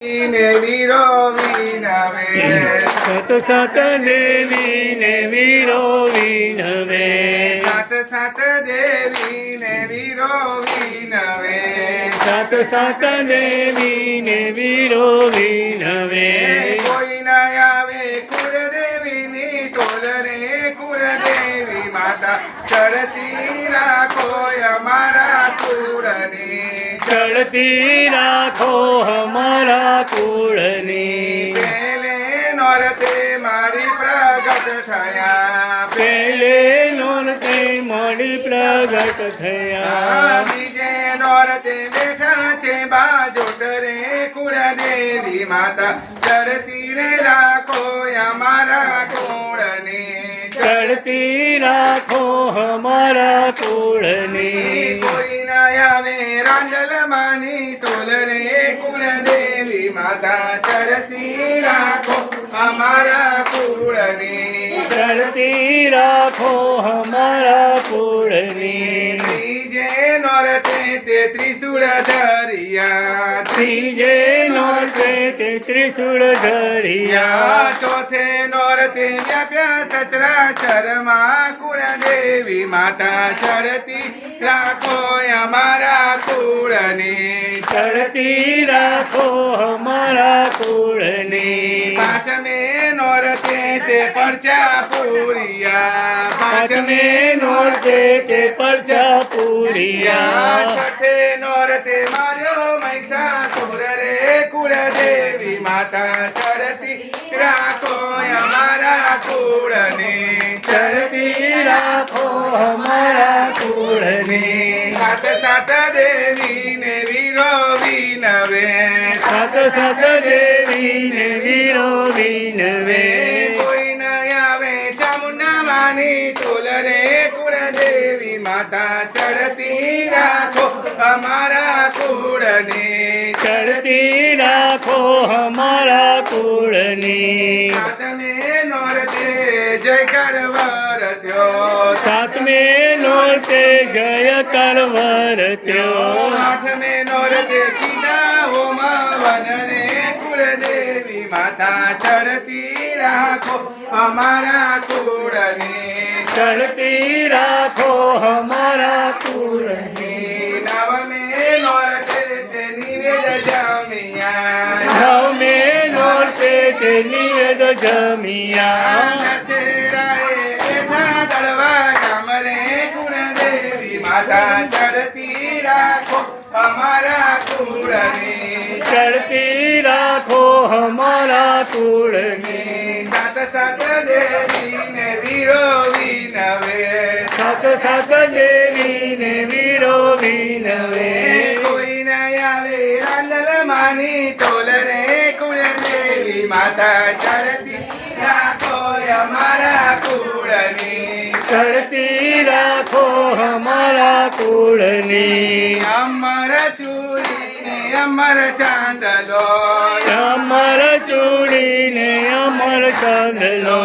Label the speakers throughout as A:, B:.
A: ને
B: સત સત દેવી ને વીરો વિનવે
A: સત સત દેવી ને વીરો વિનવે
B: સત સત દેવી ને વીરો વિનવે
A: કોઈ ના આવે કુળદેવીની ટોલ રે કુળદેવી માતા. ચડતી રાખો અમારા કુળની.
B: ચડતી રાખો અમારા કુળની.
A: પેલે નોરતે મારી પ્રગટ થયા.
B: પેલે નોરતે મળી પ્રગટ થયા.
A: બીજે નોરતે બેઠા છે બાજોટ રે કુળદેવી માતા. ચડતી રે રાખો અમારા કુળને
B: ચડતી રાખો અમારા કુળની.
A: કોઈ ના આવે રાંડલ માની તોલ રે કુળદેવી માતા ચડતી રાખો અમારા કુળની.
B: ચડતી રાખો અમારા કુળની.
A: ત્રીજે નોરતે તે ત્રિશુળ ધરિયા
B: ત્રીજે તે ત્રિશુળ ધરિયા
A: ચોથે નોરતે વ્યાપ્યા કુળ દેવી માતા ચડતી રાખો અમારા કુળને.
B: ચડતી રાખો અમારા કુળની.
A: પાંચમે નોરતે તે પરચા પૂરિયા.
B: પાંચમે નોરતે તે પરચા પૂરિયા.
A: છઠે નોરતે માર્યો મહિષાસુર રે કુળદેવી માતા ચડતી રાખો અમારા કુળને.
B: ચડતી રાખો અમારા કુળની.
A: સાત સાત દેવી ને વીરો વિનવે
B: સાત સાત દેવી ને વીરો વિનવે
A: કોઈ ન આવે ચામુંડા માની તુલ રે કુળદેવી. માતા ચડતી રાખો અમારા કુળને.
B: કુળની
A: સાતમે નોરતે જય કરવર ત્યો
B: સાતમે નોરતે જય કરવર થયો
A: આઠમે નોરતે સીતા હોમ વન રે કુળદેવી માતા ચડતી રાખો અમારા કુળને.
B: ચડતી રાખો અમારા કુળની.
A: નિવેદ જમિયા માતા ચડતી રાખો અમારા કુળને
B: ચડતી રાખો અમારા કુળની
A: સાત સાત દેવી ને વીરો વિનવે
B: સાત સાત દેવી ને વીરો વિનવે
A: કોઈ ન આવે રાંદલ માની તોલ રે કુળ દેવી માતા ચડતી રાખો અમારા કુળની.
B: ચડતી રાખો અમારા કુળની.
A: અમર ચૂડી ને અમર ચાંદલો.
B: અમર ચૂડીને અમર ચાંદલો.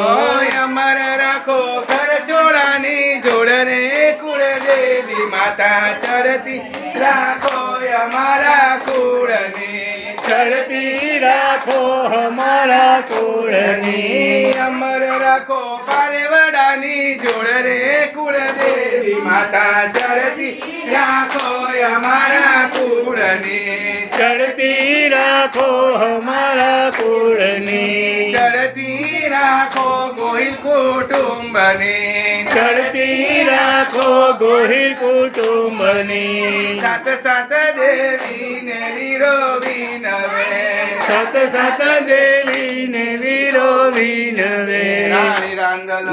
A: અમર રાખો ઘર ચોડાની જોડને કુળ દેવી માતા ચડતી રાખો અમારા કુળની.
B: ચડતી રાખો અમારા કુળની.
A: અમર રાખો પારેવડાની જોડ રે કુળ દેવી માતા ચડતી રાખો અમારા કુળની.
B: ચડતી રાખો અમારા
A: ચડતી રાખો ગોહિલ કુટુંબની.
B: ચડતી રાખો ગોહિલ કુટુંબની.
A: સત સત દેવી ને વીરો વિનવે
B: સત સત દેવી ને વીરો વિનવે
A: રાણી રાંદલ